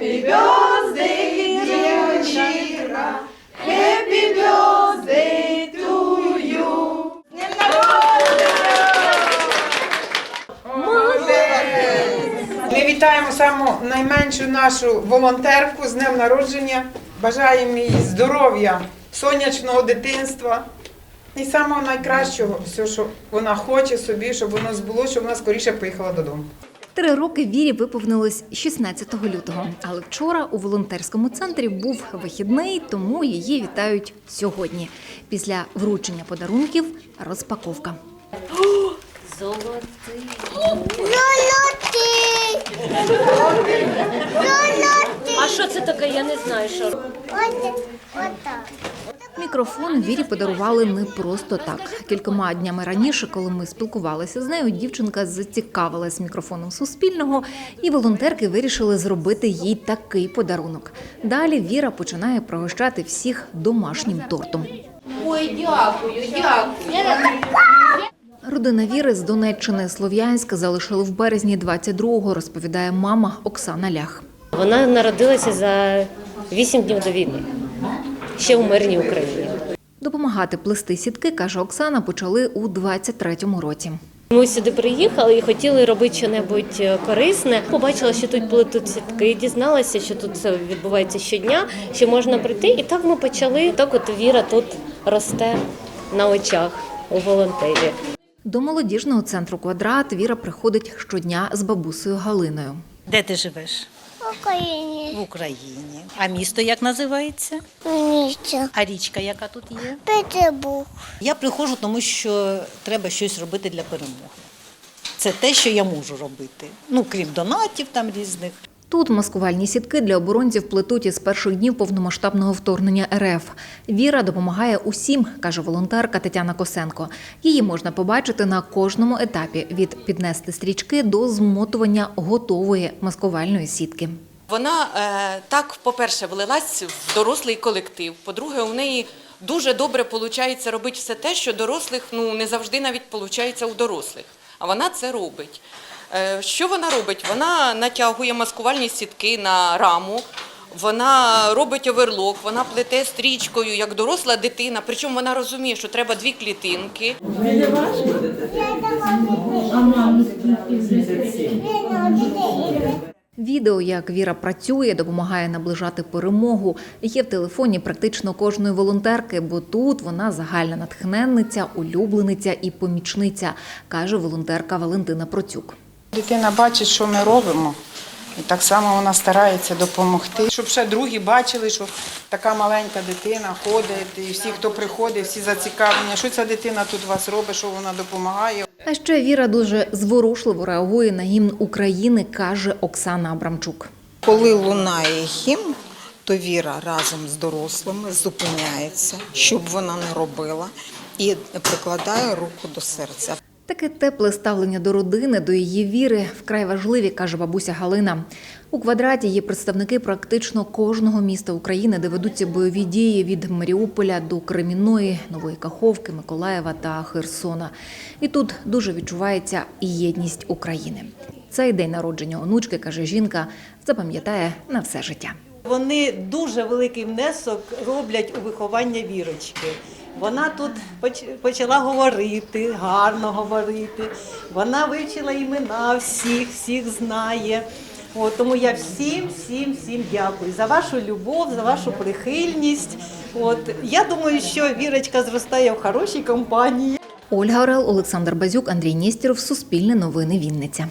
Happy birthday, dear Chira. Happy birthday to you. Ми вітаємо саму найменшу нашу волонтерку з днем народження. Бажаємо їй здоров'я, сонячного дитинства і самого найкращого, все, що вона хоче собі, щоб воно збуло, щоб вона скоріше поїхала додому. Три роки Вірі виповнилось 16 лютого, але вчора у волонтерському центрі був вихідний, тому її вітають сьогодні. Після вручення подарунків розпаковка. А що це таке? Я не знаю, що. Мікрофон Вірі подарували не просто так. Кількома днями раніше, коли ми спілкувалися з нею, дівчинка зацікавилась мікрофоном Суспільного, і волонтерки вирішили зробити їй такий подарунок. Далі Віра починає пригощати всіх домашнім тортом. Ой, дякую, дякую. Родина Віри з Донеччини Слов'янська залишили в березні 22-го, розповідає мама Оксана Лях. Вона народилася за 8 днів до війни. Ще у мирній Україні. Допомагати плести сітки, каже Оксана, почали у 23-му році. Ми сюди приїхали і хотіли робити щось корисне. Побачила, що тут плетуть сітки, дізналася, що тут це відбувається щодня, що можна прийти. І так ми почали. Так от віра тут росте на очах у волонтерів. До молодіжного центру квадрат Віра приходить щодня з бабусею Галиною. Де ти живеш? В Україні В Україні. А місто як називається? місце. А річка, яка тут є? Петербург. Я приходжу, тому що треба щось робити для перемоги. Це те, що я можу робити. Ну, крім донатів там різних. Тут маскувальні сітки для оборонців плетуть із перших днів повномасштабного вторгнення РФ. Віра допомагає усім, каже волонтерка Тетяна Косенко. Її можна побачити на кожному етапі від піднести стрічки до змотування готової маскувальної сітки. Вона е, так, по-перше, влилась в дорослий колектив. По-друге, у неї дуже добре виходить робити все те, що дорослих ну не завжди навіть виходить у дорослих. А вона це робить. Е, що вона робить? Вона натягує маскувальні сітки на раму. Вона робить оверлок, вона плете стрічкою як доросла дитина. Причому вона розуміє, що треба дві клітинки. Відео, як Віра працює, допомагає наближати перемогу. Є в телефоні практично кожної волонтерки, бо тут вона загальна натхненниця, улюблениця і помічниця, каже волонтерка Валентина Процюк. Дитина бачить, що ми робимо, і так само вона старається допомогти, щоб ще другі бачили, що така маленька дитина ходить, і всі, хто приходить, всі зацікавлені, що ця дитина тут у вас робить, що вона допомагає. А ще Віра дуже зворушливо реагує на гімн України, каже Оксана Абрамчук. Коли лунає гімн, то віра разом з дорослими зупиняється, щоб вона не робила, і прикладає руку до серця. Таке тепле ставлення до родини, до її віри вкрай важливі, каже бабуся Галина. У квадраті є представники практично кожного міста України, де ведуться бойові дії від Маріуполя до Креміної, Нової Каховки, Миколаєва та Херсона. І тут дуже відчувається єдність України. Цей день народження онучки, каже жінка, запам'ятає на все життя. Вони дуже великий внесок роблять у виховання вірочки. Вона тут поч- почала говорити, гарно говорити. Вона вивчила імена всіх, всіх знає. От, тому я всім, всім, всім дякую за вашу любов, за вашу прихильність. От, я думаю, що вірочка зростає в хорошій компанії. Ольга Орел, Олександр Базюк, Андрій Нєстєров, Суспільне новини Вінниця.